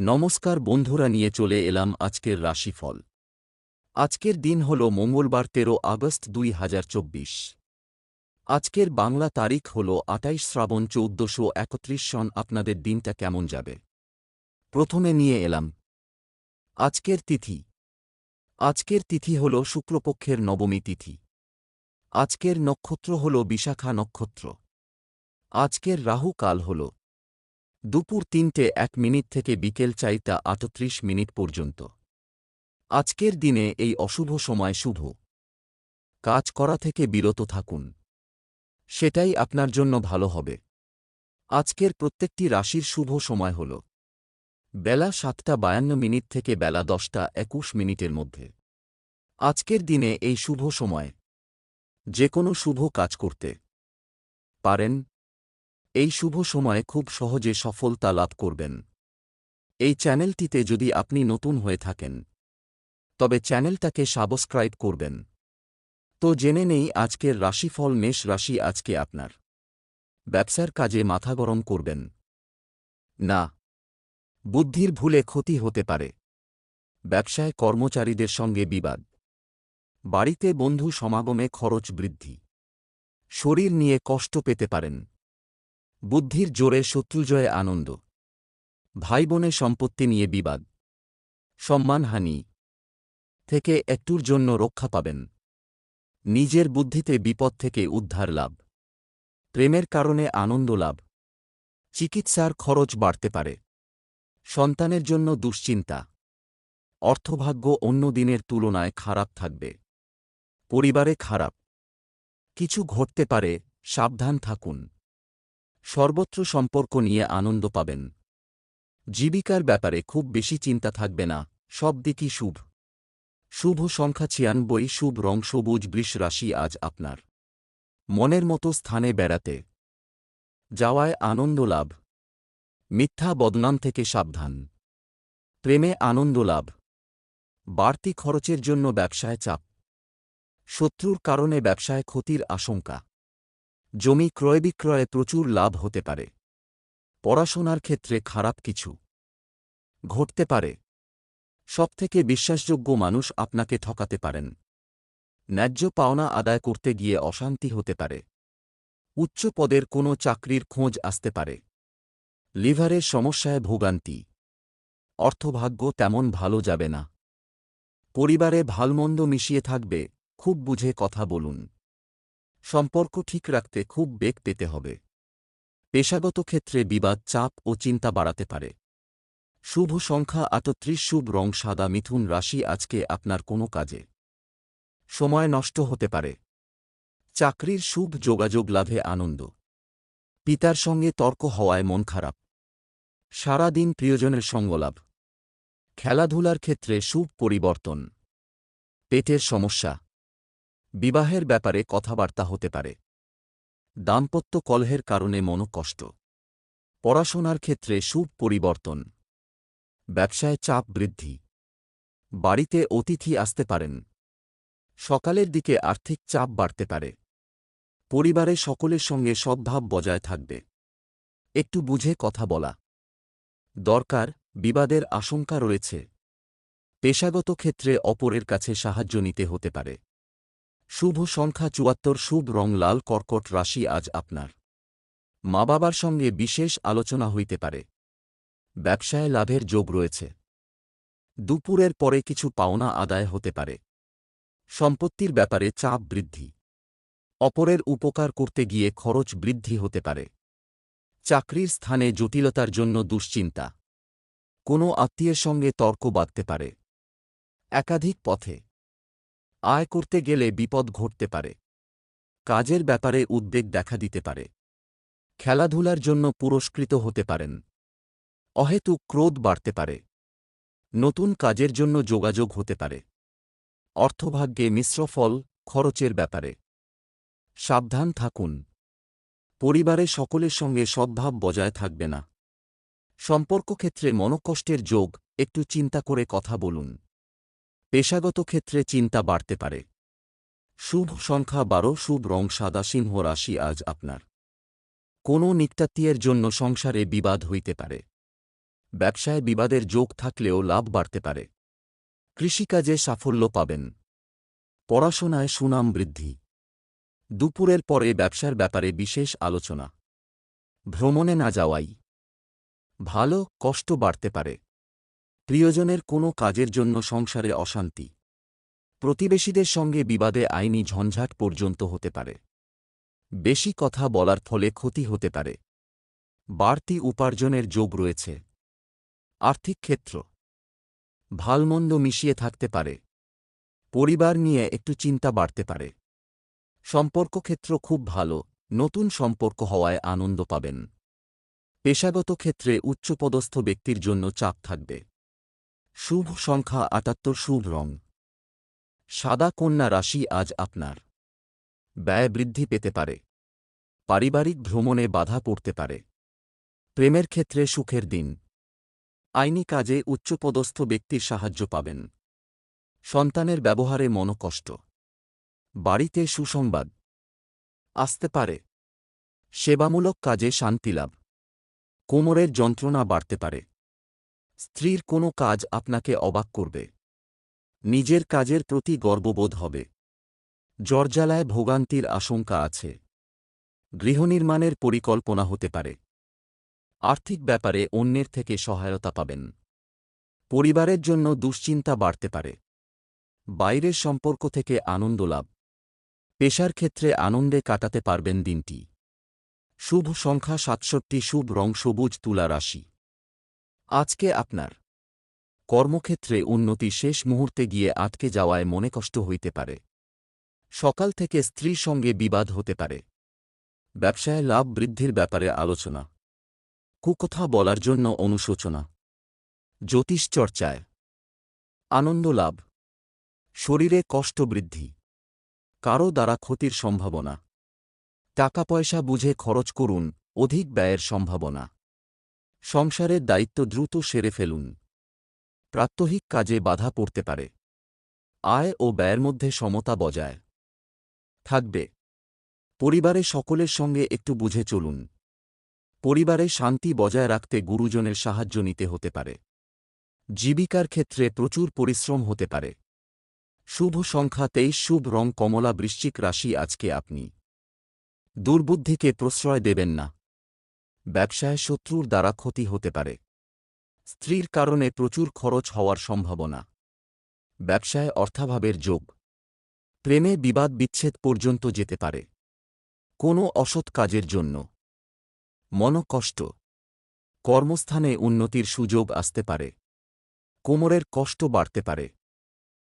নমস্কার বন্ধুরা, নিয়ে চলে এলাম আজকের রাশিফল। আজকের দিন হল মঙ্গলবার, তেরো আগস্ট দুই হাজার চব্বিশ। আজকের বাংলা তারিখ হল আটাইশ শ্রাবণ চৌদ্দশো একত্রিশ সন। আপনাদের দিনটা কেমন যাবে? প্রথমে নিয়ে এলাম। আজকের তিথি। আজকের তিথি হল শুক্লপক্ষের নবমী তিথি। আজকের নক্ষত্র হল বিশাখা নক্ষত্র। আজকের রাহু কাল হল দুপুর তিনটে এক মিনিট থেকে বিকেল চাইটা আটত্রিশ মিনিট পর্যন্ত। আজকের দিনে এই অশুভ সময় শুভ। কাজ করা থেকে বিরত থাকুন। সেটাই আপনার জন্য ভালো হবে। আজকের প্রত্যেকটি রাশির শুভ সময় হল। বেলা সাতটা বায়ান্ন মিনিট থেকে বেলা দশটা একুশ মিনিটের মধ্যে। আজকের দিনে এই শুভ সময়। যে কোনো শুভ কাজ করতে। পারেন এই শুভ সময়ে খুব সহজে সফলতা লাভ করবেন। এই চ্যানেলটিতে যদি আপনি নতুন হয়ে থাকেন, তবে চ্যানেলটাকে সাবস্ক্রাইব করবেন। তো জেনে নেই আজকের রাশিফল মেষ রাশি আজকে আপনার। ব্যবসার কাজে মাথা গরম করবেন। না, বুদ্ধির ভুলে ক্ষতি হতে পারে। ব্যবসায় কর্মচারীদের সঙ্গে বিবাদ। বাড়িতে বন্ধু সমাগমে খরচ বৃদ্ধি। শরীর নিয়ে কষ্ট পেতে পারেন। বুদ্ধির জোরে শত্রুজয়ে আনন্দ। ভাই বোনে সম্পত্তি নিয়ে বিবাদ। সম্মানহানি থেকে একটুর জন্য রক্ষা পাবেন। নিজের বুদ্ধিতে বিপদ থেকে উদ্ধার লাভ। প্রেমের কারণে আনন্দ লাভ। চিকিৎসার খরচ বাড়তে পারে। সন্তানের জন্য দুশ্চিন্তা। অর্থভাগ্য অন্য দিনের তুলনায় খারাপ থাকবে। পরিবারে খারাপ। কিছু ঘটতে পারে, সাবধান থাকুন। সর্বত্র সম্পর্ক নিয়ে আনন্দ পাবেন। জীবিকার ব্যাপারে খুব বেশি চিন্তা থাকবে না, সব দিকই শুভ। শুভ সংখ্যা ছিয়ানব্বই, শুভ রং সবুজ, বৃষ রাশি আজ আপনার। মনের মতো স্থানে বেড়াতে। যাওয়ায় আনন্দ লাভ। মিথ্যা বদনাম থেকে সাবধান। প্রেমে আনন্দ লাভ। বাড়তি খরচের জন্য ব্যবসায় চাপ। শত্রুর কারণে ব্যবসায় ক্ষতির আশঙ্কা। জমি ক্রয় বিক্রয়ে প্রচুর লাভ হতে পারে। পড়াশোনার ক্ষেত্রে খারাপ কিছু ঘটতে পারে। সবথেকে বিশ্বাসযোগ্য মানুষ আপনাকে ঠকাতে পারেন। ন্যায্য পাওনা আদায় করতে গিয়ে অশান্তি হতে পারে। উচ্চ পদের কোনো চাকরির খোঁজ আসতে পারে। লিভারের সমস্যায় ভোগান্তি। অর্থভাগ্য তেমন ভালো যাবে না। পরিবারে ভালমন্দ মিশিয়ে থাকবে, খুব বুঝে কথা বলুন। সম্পর্ক ঠিক রাখতে খুব বেগ পেতে হবে। পেশাগত ক্ষেত্রে বিবাদ, চাপ ও চিন্তা বাড়াতে পারে। শুভ সংখ্যা আটত্রিশ, শুভ রং সাদা, মিথুন রাশি আজকে আপনার কোনো কাজে। সময় নষ্ট হতে পারে। চাকরির শুভ যোগাযোগ লাভে আনন্দ। পিতার সঙ্গে তর্ক হওয়ায় মন খারাপ। সারা দিন প্রিয়জনের সঙ্গলাভ খেলাধুলার ক্ষেত্রে শুভ পরিবর্তন। পেটের সমস্যা। বিবাহের ব্যাপারে কথাবার্তা হতে পারে। দাম্পত্য কলহের কারণে মনকষ্ট পড়াশোনার ক্ষেত্রে শুভ পরিবর্তন। ব্যবসায় চাপ বৃদ্ধি। বাড়িতে অতিথি আসতে পারেন। সকালের দিকে আর্থিক চাপ বাড়তে পারে। পরিবারে সকলের সঙ্গে সদ্ভাব বজায় থাকবে। একটু বুঝে কথা বলা। দরকার, বিবাদের আশঙ্কা রয়েছে। পেশাগত ক্ষেত্রে অপরের কাছে সাহায্য নিতে হতে পারে। শুভ সংখ্যা চুয়াত্তর, শুভ রং লাল, কর্কট রাশি আজ আপনার। মা বাবার সঙ্গে বিশেষ আলোচনা হইতে পারে। ব্যবসায় লাভের যোগ রয়েছে। দুপুরের পরে কিছু পাওনা আদায় হতে পারে। সম্পত্তির ব্যাপারে চাপ বৃদ্ধি। অপরের উপকার করতে গিয়ে খরচ বৃদ্ধি হতে পারে। চাকরির স্থানে জটিলতার জন্য দুশ্চিন্তা। কোনো আত্মীয়ের সঙ্গে তর্ক বাঁধতে পারে। একাধিক পথে আয় করতে গেলে বিপদ ঘটতে পারে। কাজের ব্যাপারে উদ্বেগ দেখা দিতে পারে। খেলাধুলার জন্য পুরস্কৃত হতে পারেন। অহেতু ক্রোধ বাড়তে পারে। নতুন কাজের জন্য যোগাযোগ হতে পারে। অর্থভাগ্যে মিশ্র ফল খরচের ব্যাপারে। সাবধান থাকুন। পরিবারে সকলের সঙ্গে সদ্ভাব বজায় থাকবে না। সম্পর্ক ক্ষেত্রে মনকষ্টের যোগ, একটু চিন্তা করে কথা বলুন। পেশাগত ক্ষেত্রে চিন্তা বাড়তে পারে। শুভ সংখ্যা বারো, শুভ রং সাদা, সিংহ রাশি আজ আপনার। কোনো নিত্যাত্মীয়ের জন্য সংসারে বিবাদ হইতে পারে। ব্যবসায় বিবাদের যোগ থাকলেও লাভ বাড়তে পারে। কৃষিকাজে সাফল্য পাবেন। পড়াশোনায় সুনাম বৃদ্ধি। দুপুরের পরে ব্যবসার ব্যাপারে বিশেষ আলোচনা। ভ্রমণে না যাওয়াই। ভালো, কষ্ট বাড়তে পারে। প্রিয়জনের কোনো কাজের জন্য সংসারে অশান্তি। প্রতিবেশীদের সঙ্গে বিবাদে আইনি ঝঞ্ঝাট পর্যন্ত হতে পারে। বেশি কথা বলার ফলে ক্ষতি হতে পারে। বাড়তি উপার্জনের যোগ রয়েছে। আর্থিক ক্ষেত্র। ভালমন্দ মিশিয়ে থাকতে পারে। পরিবার নিয়ে একটু চিন্তা বাড়তে পারে। সম্পর্ক ক্ষেত্র খুব ভালো, নতুন সম্পর্ক হওয়ায় আনন্দ পাবেন। পেশাগত ক্ষেত্রে উচ্চপদস্থ ব্যক্তির জন্য চাপ থাকবে। শুভ সংখ্যা আটাত্তর শুভ রং। সাদা কন্যা রাশি আজ আপনার। ব্যয় বৃদ্ধি পেতে পারে। পারিবারিক ভ্রমণে বাধা পড়তে পারে। প্রেমের ক্ষেত্রে সুখের দিন। আইনি কাজে উচ্চপদস্থ ব্যক্তির সাহায্য পাবেন। সন্তানের ব্যবহারে মনকষ্ট। বাড়িতে সুসংবাদ। আসতে পারে। সেবামূলক কাজে শান্তিলাভ কোমরের যন্ত্রণা বাড়তে পারে। স্ত্রীর কোনো কাজ আপনাকে অবাক করবে। নিজের কাজের প্রতি গর্ববোধ হবে। জর্জালায় ভোগান্তির আশঙ্কা আছে। গৃহনির্মাণের পরিকল্পনা হতে পারে। আর্থিক ব্যাপারে অন্যের থেকে সহায়তা পাবেন। পরিবারের জন্য দুশ্চিন্তা বাড়তে পারে। বাইরের সম্পর্ক থেকে আনন্দ লাভ। পেশার ক্ষেত্রে আনন্দে কাটাতে পারবেন দিনটি। শুভ সংখ্যা সাতষট্টি, শুভ রং সবুজ, তুলা রাশি। আজকে আপনার কর্মক্ষেত্রে উন্নতি শেষ মুহূর্তে গিয়ে আটকে যাওয়ায় মনে কষ্ট হইতে পারে। সকাল থেকে স্ত্রীর সঙ্গে বিবাদ হতে পারে। ব্যবসায় লাভ বৃদ্ধির ব্যাপারে আলোচনা। কুকথা বলার জন্য অনুশোচনা। জ্যোতিষ চর্চায়। আনন্দ লাভ। শরীরে কষ্ট বৃদ্ধি। কারও দ্বারা ক্ষতির সম্ভাবনা। টাকা পয়সা বুঝে খরচ করুন, অধিক ব্যয়ের সম্ভাবনা। সংসারের দায়িত্ব দ্রুত সেরে ফেলুন। প্রাত্যহিক কাজে বাধা পড়তে পারে। আয় ও ব্যয়ের মধ্যে সমতা বজায়। থাকবে। পরিবারে সকলের সঙ্গে একটু বুঝে চলুন। পরিবারে শান্তি বজায় রাখতে গুরুজনের সাহায্য নিতে হতে পারে। জীবিকার ক্ষেত্রে প্রচুর পরিশ্রম হতে পারে। শুভ সংখ্যা তেইশ, শুভ রং কমলা বৃশ্চিক রাশি আজকে আপনি। দুর্বুদ্ধিকে প্রশ্রয় দেবেন না। ব্যবসায় শত্রুর দ্বারা ক্ষতি হতে পারে। স্ত্রীর কারণে প্রচুর খরচ হওয়ার সম্ভাবনা। ব্যবসায় অর্থাভাবের যোগ। প্রেমে বিবাদ বিচ্ছেদ পর্যন্ত যেতে পারে। কোনো অসৎ কাজের জন্য। মনকষ্ট। কর্মস্থানে উন্নতির সুযোগ আসতে পারে। কোমরের কষ্ট বাড়তে পারে।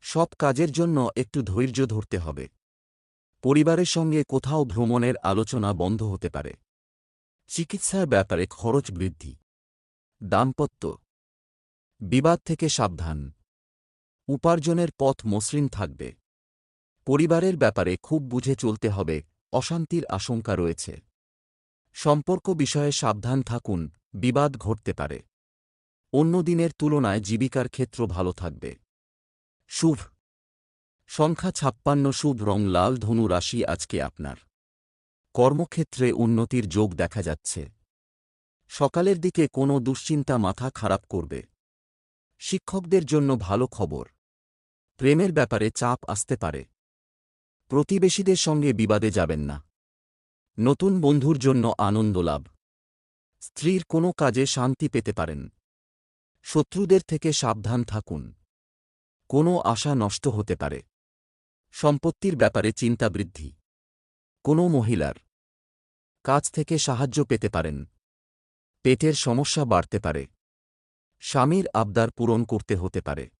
সব কাজের জন্য একটু ধৈর্য ধরতে হবে। পরিবারের সঙ্গে কোথাও ভ্রমণের আলোচনা বন্ধ হতে পারে। চিকিৎসার ব্যাপারে খরচ বৃদ্ধি। দাম্পত্য। বিবাদ থেকে সাবধান। উপার্জনের পথ মসৃণ থাকবে। পরিবারের ব্যাপারে খুব বুঝে চলতে হবে, অশান্তির আশঙ্কা রয়েছে। সম্পর্ক বিষয়ে সাবধান থাকুন, বিবাদ ঘটতে পারে। অন্য দিনের তুলনায় জীবিকার ক্ষেত্র ভালো থাকবে। শুভ। সংখ্যা ছাপ্পান্ন শুভ রং লাল ধনু রাশি আজকে আপনার। কর্মক্ষেত্রে উন্নতির যোগ দেখা যাচ্ছে। সকালের দিকে কোনো দুশ্চিন্তা মাথা খারাপ করবে। শিক্ষকদের জন্য ভালো খবর। প্রেমের ব্যাপারে চাপ আসতে পারে। প্রতিবেশীদের সঙ্গে বিবাদে যাবেন না। নতুন বন্ধুর জন্য আনন্দ লাভ। স্ত্রীর কোনো কাজে শান্তি পেতে পারেন। শত্রুদের থেকে সাবধান থাকুন। কোনো আশা নষ্ট হতে পারে। সম্পত্তির ব্যাপারে চিন্তা বৃদ্ধি। কোনো মহিলার কাজ থেকে সাহায্য পেতে পারেন। পেটের সমস্যা বাড়তে পারে। স্বামীর আবদার পূরণ করতে হতে পারে।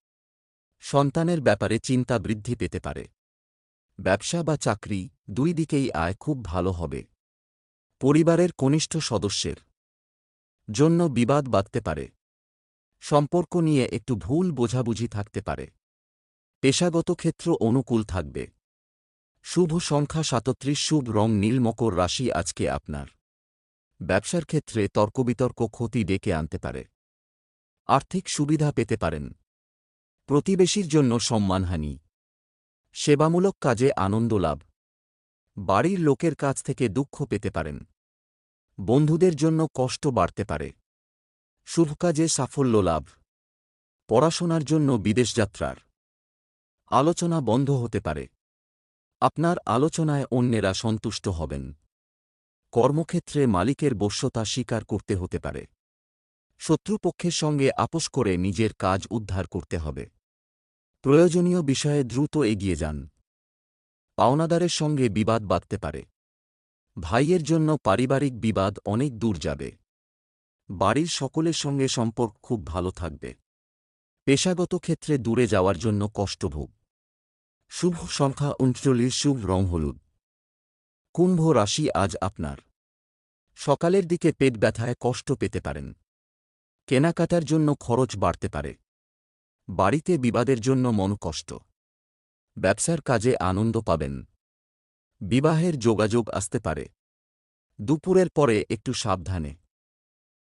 সন্তানের ব্যাপারে চিন্তা বৃদ্ধি পেতে পারে। ব্যবসা বা চাকরি দুই দিকেই আয় খুব ভালো হবে। পরিবারের কনিষ্ঠ সদস্যের জন্য বিবাদ বাঁধতে পারে। সম্পর্ক নিয়ে একটু ভুল বোঝাবুঝি থাকতে পারে। পেশাগত ক্ষেত্র অনুকূল থাকবে। শুভ সংখ্যা সাতত্রিশ, শুভ রং নীল মকর রাশি আজকে আপনার। ব্যবসার ক্ষেত্রে তর্কবিতর্ক ক্ষতি ডেকে আনতে পারে। আর্থিক সুবিধা পেতে পারেন। প্রতিবেশীর জন্য সম্মানহানি। সেবামূলক কাজে আনন্দ লাভ। বাড়ির লোকের কাছ থেকে দুঃখ পেতে পারেন। বন্ধুদের জন্য কষ্ট বাড়তে পারে। শুভ কাজে সাফল্য লাভ। পড়াশোনার জন্য বিদেশ যাত্রার। আলোচনা বন্ধ হতে পারে। আপনার আলোচনায় অন্যেরা সন্তুষ্ট হবেন। কর্মক্ষেত্রে মালিকের বশ্যতা স্বীকার করতে হতে পারে। শত্রুপক্ষের সঙ্গে আপোষ করে নিজের কাজ উদ্ধার করতে হবে। প্রয়োজনীয় বিষয়ে দ্রুত এগিয়ে যান। পাওনাদারের সঙ্গে বিবাদ বাঁধতে পারে। ভাইয়ের জন্য পারিবারিক বিবাদ অনেক দূর যাবে। বাড়ির সকলের সঙ্গে সম্পর্ক খুব ভালো থাকবে। পেশাগত ক্ষেত্রে দূরে যাওয়ার জন্য কষ্টভোগ শুভ সংখ্যা উনচল্লিশ, শুভ রং হলুদ। কুম্ভ রাশি আজ আপনার। সকালের দিকে পেট ব্যথায় কষ্ট পেতে পারেন। কেনাকাটার জন্য খরচ বাড়তে পারে। বাড়িতে বিবাদের জন্য মন কষ্ট। ব্যবসার কাজে আনন্দ পাবেন। বিবাহের যোগাযোগ আসতে পারে। দুপুরের পরে একটু সাবধানে।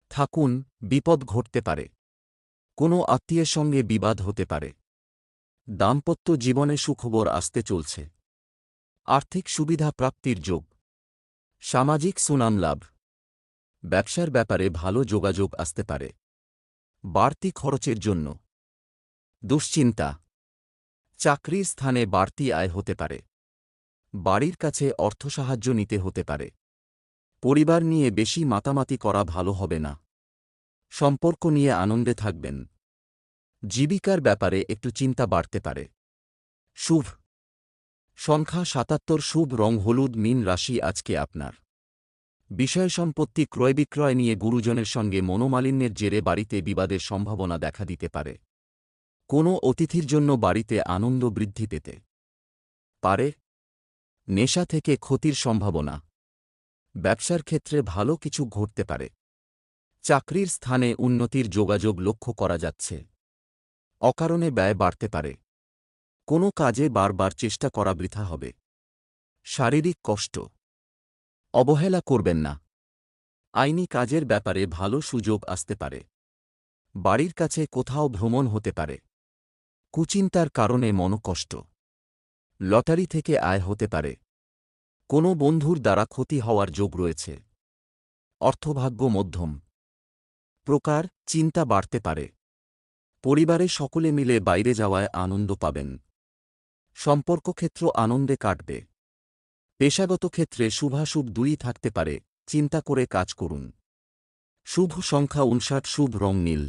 থাকুন, বিপদ ঘটতে পারে। কোনো আত্মীয়ের সঙ্গে বিবাদ হতে পারে। দাম্পত্য জীবনে সুখবর আসতে চলছে। আর্থিক সুবিধা প্রাপ্তির যোগ। সামাজিক সুনাম লাভ। ব্যবসার ব্যাপারে ভালো যোগাযোগ আসতে পারে। বাড়তি খরচের জন্য। দুশ্চিন্তা। চাকরির স্থানে বাড়তি আয় হতে পারে। বাড়ির কাছে অর্থ সাহায্য নিতে হতে পারে। পরিবার নিয়ে বেশি মাতামাতি করা ভালো হবে না। সম্পর্ক নিয়ে আনন্দে থাকবেন। জীবিকার ব্যাপারে একটু চিন্তা বাড়তে পারে। শুভ। সংখ্যা সাতাত্তর শুভ রং হলুদ মিন রাশি আজকে আপনার। বিষয় সম্পত্তি ক্রয় বিক্রয় নিয়ে গুরুজনের সঙ্গে মনোমালিন্যের জেরে বাড়িতে বিবাদের সম্ভাবনা দেখা দিতে পারে। কোনো অতিথির জন্য বাড়িতে আনন্দ বৃদ্ধি পেতে পারে। নেশা থেকে ক্ষতির সম্ভাবনা। ব্যবসার ক্ষেত্রে ভালো কিছু ঘটতে পারে। চাকরির স্থানে উন্নতির যোগাযোগ লক্ষ্য করা যাচ্ছে। অকারণে ব্যয় বাড়তে পারে। কোনো কাজে বারবার চেষ্টা করা বৃথা হবে। শারীরিক কষ্ট। অবহেলা করবেন না। আইনি কাজের ব্যাপারে ভালো সুযোগ আসতে পারে। বাড়ির কাছে কোথাও ভ্রমণ হতে পারে। কুচিন্তার কারণে মনকষ্ট। লটারি থেকে আয় হতে পারে। কোনো বন্ধুর দ্বারা ক্ষতি হওয়ার যোগ রয়েছে। অর্থভাগ্য মধ্যম। প্রকার চিন্তা বাড়তে পারে। পরিবারে সকলে মিলে বাইরে যাওয়ায় আনন্দ পাবেন। সম্পর্কক্ষেত্র আনন্দে কাটবে। পেশাগত ক্ষেত্রে শুভাশুভ দুই থাকতে পারে, চিন্তা করে কাজ করুন। শুভ সংখ্যা উনষাট, শুভ রং নীল।